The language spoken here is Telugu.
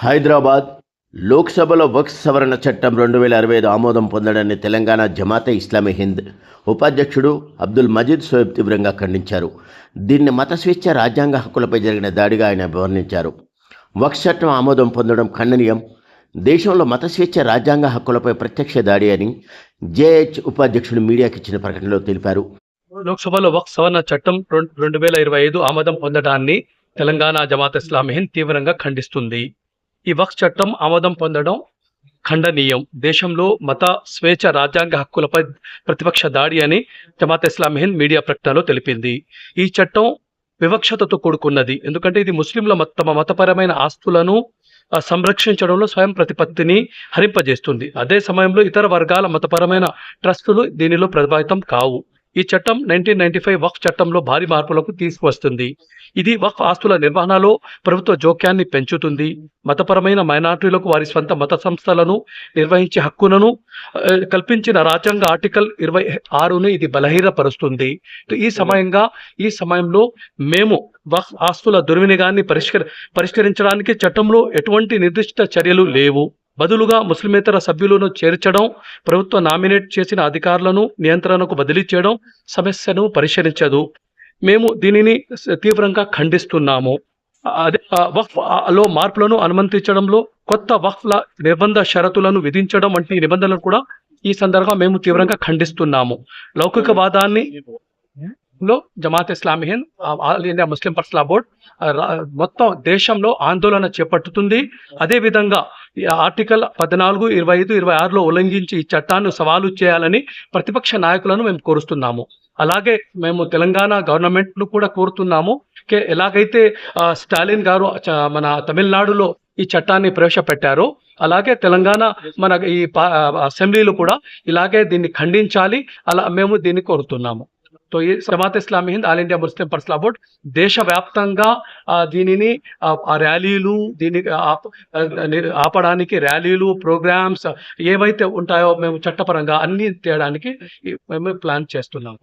హైదరాబాద్ లోక్సభలో వక్స్ సవరణ చట్టం రెండు వేల అరవై ఐదు ఆమోదం పొందడాన్ని తెలంగాణ జమాతే ఇస్లామీ హింద్ ఉపాధ్యక్షుడు అబ్దుల్ మజీద్ సోయబ్ తీవ్రంగా ఖండించారు. దీన్ని మత స్వేచ్ఛ రాజ్యాంగ హక్కులపై జరిగిన దాడిగా ఆయన వర్ణించారు. వక్స్ చట్టం ఆమోదం పొందడం ఖండనీయం. దేశంలో మత స్వేచ్ఛ రాజ్యాంగ హక్కులపై ప్రత్యక్ష దాడి అని జేహెచ్ ఉపాధ్యక్షుడు మీడియాకి ఇచ్చిన ప్రకటనలో తెలిపారు. లోక్సభలో వక్స్ సవరణ చట్టం రెండు- రెండు వేల ఇరవై ఐదు ఆమోదం పొందడాన్ని తెలంగాణ జమాత్ ఇస్లామీ హింద్ తీవ్రంగా ఖండిస్తుంది. ఈ వక్స్ చట్టం ఆమోదం పొందడం ఖండనీయం. దేశంలో మత స్వేచ్ఛ రాజ్యాంగ హక్కులపై ప్రతిపక్ష దాడి అని జమాత్ ఇస్లాం హింద్ మీడియా ప్రకటనలో తెలిపింది. ఈ చట్టం వివక్షతతో కూడుకున్నది. ఎందుకంటే ఇది ముస్లింల మత తమ మతపరమైన ఆస్తులను సంరక్షించడంలో స్వయం ప్రతిపత్తిని హరింపజేస్తుంది. అదే సమయంలో ఇతర వర్గాల మతపరమైన ట్రస్టులు దీనిలో ప్రభావితం కావు. ఈ చట్టం నైన్టీన్ నైన్టీ ఫైవ్ వక్ఫ్ చట్టంలో భారీ మార్పులకు తీసుకువస్తుంది. ఇది వక్ఫ్ ఆస్తుల నిర్వహణలో ప్రభుత్వ జోక్యాన్ని పెంచుతుంది. మతపరమైన మైనార్టీలకు వారి స్వంత మత సంస్థలను నిర్వహించే హక్కులను కల్పించిన రాజ్యాంగ ఆర్టికల్ ఇరవై ఆరును ఇది బలహీనపరుస్తుంది. ఈ సమయంగా ఈ సమయంలో మేము వక్ఫ్ ఆస్తుల దుర్వినియోగాన్ని పరిష్కరి పరిష్కరించడానికి చట్టంలో ఎటువంటి నిర్దిష్ట చర్యలు లేవు. బదులుగా ముస్లిమేతర సభ్యులను చేర్చడం ప్రభుత్వ నామినేట్ చేసిన అధికారులను నియంత్రణకు బదిలీ చేయడం సమస్యను పరిశీలించదు మేము దీనిని తీవ్రంగా ఖండిస్తున్నాము. అదే వక్ఫ్లో మార్పులను అనుమతించడంలో కొత్త వక్ఫ్ల నిర్బంధ షరతులను విధించడం వంటి నిబంధనలు కూడా ఈ సందర్భంగా మేము తీవ్రంగా ఖండిస్తున్నాము. లౌకికవాదాన్ని లో Jamaat Islami Hind all India Muslim personal board మొత్తం దేశంలో ఆందోళన చేపట్టుతుంది. అదేవిధంగా ఈ ఆర్టికల్ పద్నాలుగు ఇరవై ఐదు ఇరవై ఆరులో ఉల్లంఘించి ఈ చట్టాన్ని సవాలు చేయాలని ప్రతిపక్ష నాయకులను మేము కోరుస్తున్నాము. అలాగే మేము తెలంగాణ గవర్నమెంట్ను కూడా కోరుతున్నాము. కే- ఎలాగైతే స్టాలిన్ గారు మన తమిళనాడులో ఈ చట్టాన్ని ప్రవేశపెట్టారో అలాగే తెలంగాణ మన ఈ పా- కూడా ఇలాగే దీన్ని ఖండించాలి. అలా మేము దీన్ని కోరుతున్నాము. సో ఈ Jamaat Islami Hind all India Muslim personal board దేశవ్యాప్తంగా ఆ, దీనిని ఆ, ఆ ర్యాలీలు దీన్ని ఆప- ఆ, నిర్- ఆపడానికి ర్యాలీలు ప్రోగ్రామ్స్ ఏవైతే ఉంటాయో మేము చట్టపరంగా అన్ని తేయడానికి ఈ- మేము ప్లాన్ చేస్తున్నాం